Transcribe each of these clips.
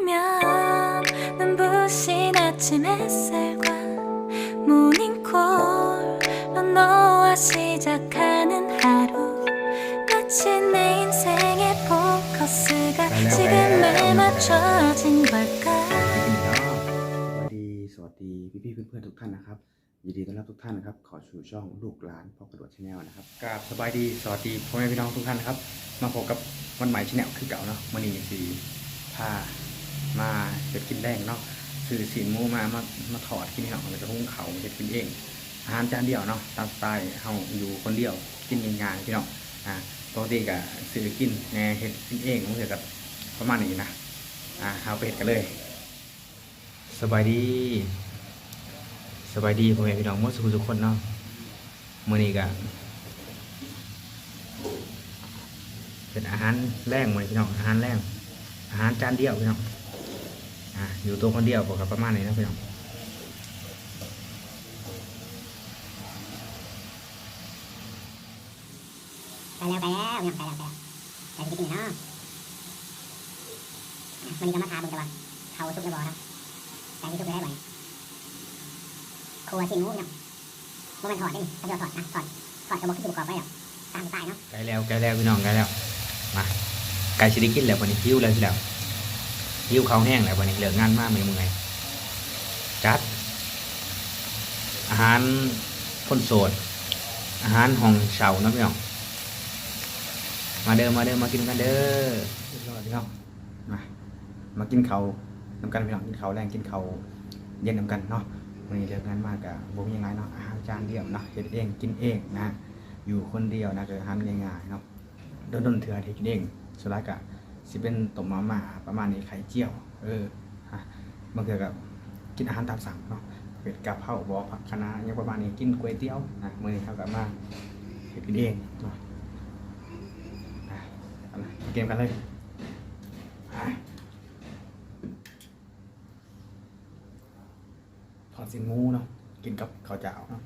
면 눈부신 아침 햇살과 모닝콜로 너와 시작하는 하루 마치 내 인생의 포커스가 지금에 맞춰진 걸까 สวัสดีสวัสดีพี่พี่ๆเพื่อนๆทุกท่านนะครับ ยินดีต้อนรับทุกท่านนะครับ ขอสู่ช่องลูกหลานพ่อกระโดดชาแนลนะครับกราบสบายดีสวัสดีพ่อแม่พี่น้องทุกท่านนะครับ มาพบกับวันใหม่ชาแนลคือเก่าเนาะมันนี้สีพา มาเก็บกินแดงเนาะซื้อสีนมูมามามาถอดกินให้เนาะแล้วก็หุงเขาเก็บกินเอง อาหารจานเดียวเนาะตามสไตล์เฮาอยู่คนเดียวกินง่ายๆพี่น้องอ่าปกติก็ซื้อกินแหน่เฮ็ดกินเองมันเกิดกับประมาณนี้นะอ่าเอาไปเฮ็ดกันเลย สบายดี สบายดีพ่อแม่พี่น้องมดสุขทุกคนเนาะมื้อนี้ก็เป็นอาหารแรงมื้อนพี่น้องอาหารแรงอาหารจานเดียวพี่น้อง อ่าอยู่ตัวคนเดียวก็กับประมาณนี้นะพี่น้องไปแล้วไปแล้วยังไปแล้วไปแล้วแต่จะกินเนาะมันนี่ก็มาทาบึงแต่ว่าเขาทุกระบอกครับแต่ที่ทุกได้ไหมครัวชิ้นหมูเนาะว่ามันถอดนี่เขาจะถอดนะถอดถอดกระบอกที่ถูกกรอบไปหรอตามตล์เนาะใกล้แล้วใกล้แล้วพี่น้องใกล้แล้วมาไก่ชิไดิกินแล้ววันนี้หิวแล้วสิแล้ว หิวข้าวแห้งแล้ววันนี้เหลืองานมากเลยมึงไงจัด อาหารคนโสด อาหารห้องเช่าเนาะพี่น้องมาเด้อมาเด้อมากินกันเด้อเรียบร้อยพี่น้องมามากินเขาน้ำกันพี่น้องกินเขาแรงกินเขาเย็นน้ำกันเนาะวันนี้เลิกงานมากอะบ่มียังไงเนาะอาหารจานเดียวเนาะเฮ็ดเองกินเองนะอยู่คนเดียวนะก็อาหารง่ายๆเนาะโดนๆเถื่อที่กินเองสุดท้ายก็ สิเป็นต้มมาม่าประมาณนี้ไข่เจียว เออฮะบางเทื่อก็กินอาหารตามสั่งเนาะเป็ดกะเพราบอผักคะน้าอย่างประมาณนี้กินก๋วยเตี๋ยวนะมื้อนี้เขาก็มาเฮ็ดกินเองเนาะอะเอาเกมกันเลยไปทอดสินมูเนาะกินกับข้าวเจ้าเนาะ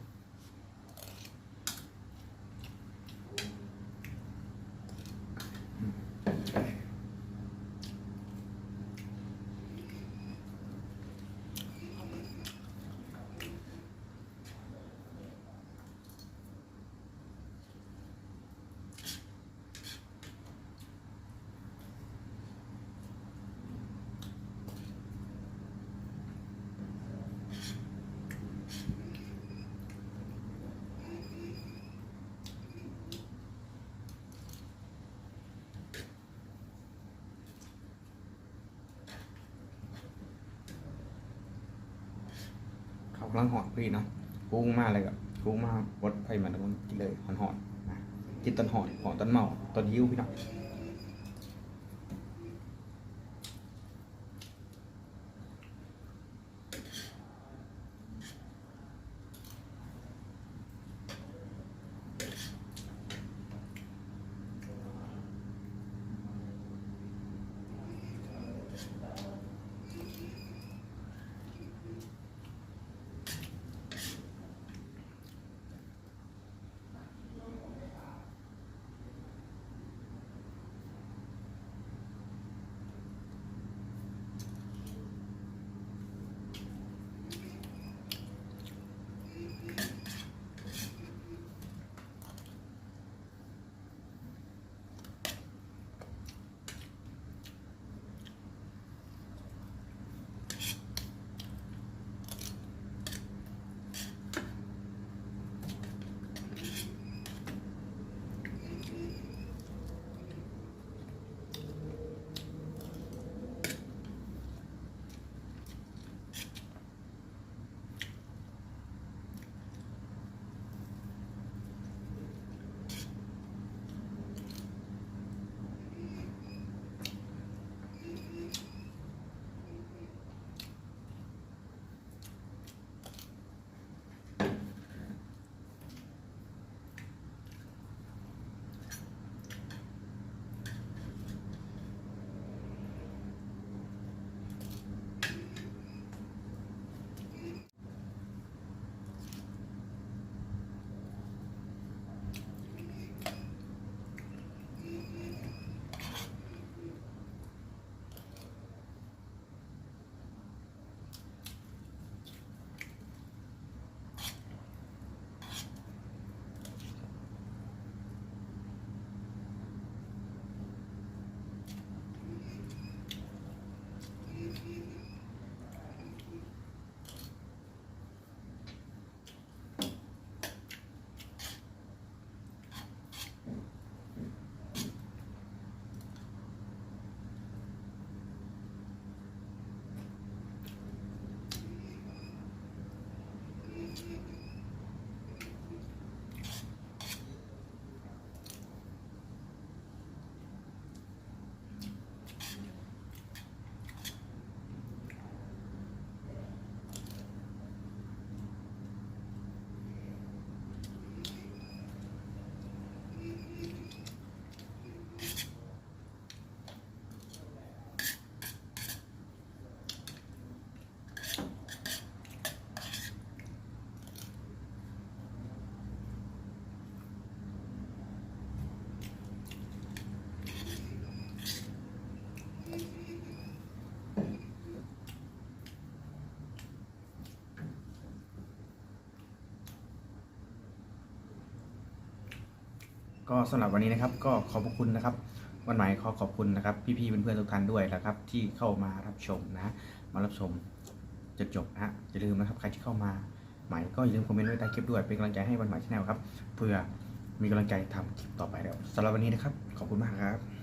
เขากำลังหอนพี่เนาะกุ้งมากเลยกับกุ้งมากวดไฟมันแล้วก็กินเลยหอนหอนๆนะกินต้นหอนหอนต้นเมาต้นยิ้วพี่เนาะ ก็สำหรับวันนี้นะครับก็ขอบคุณนะครับ วันใหม่ขอขอบคุณนะครับ พี่ๆเพื่อนๆทุกท่านด้วยนะครับ ที่เข้ามารับชมนะ มารับชมจนจบนะฮะอย่าลืมนะครับใครที่เข้ามาใหม่ก็อย่าลืมคอมเมนต์ไว้ใต้คลิปด้วยเป็นกำลังใจให้วันใหม่ชาแนลครับ เพื่อมีกำลังใจทำคลิปต่อไปแล้วสำหรับวันนี้นะครับ ขอบคุณมากครับ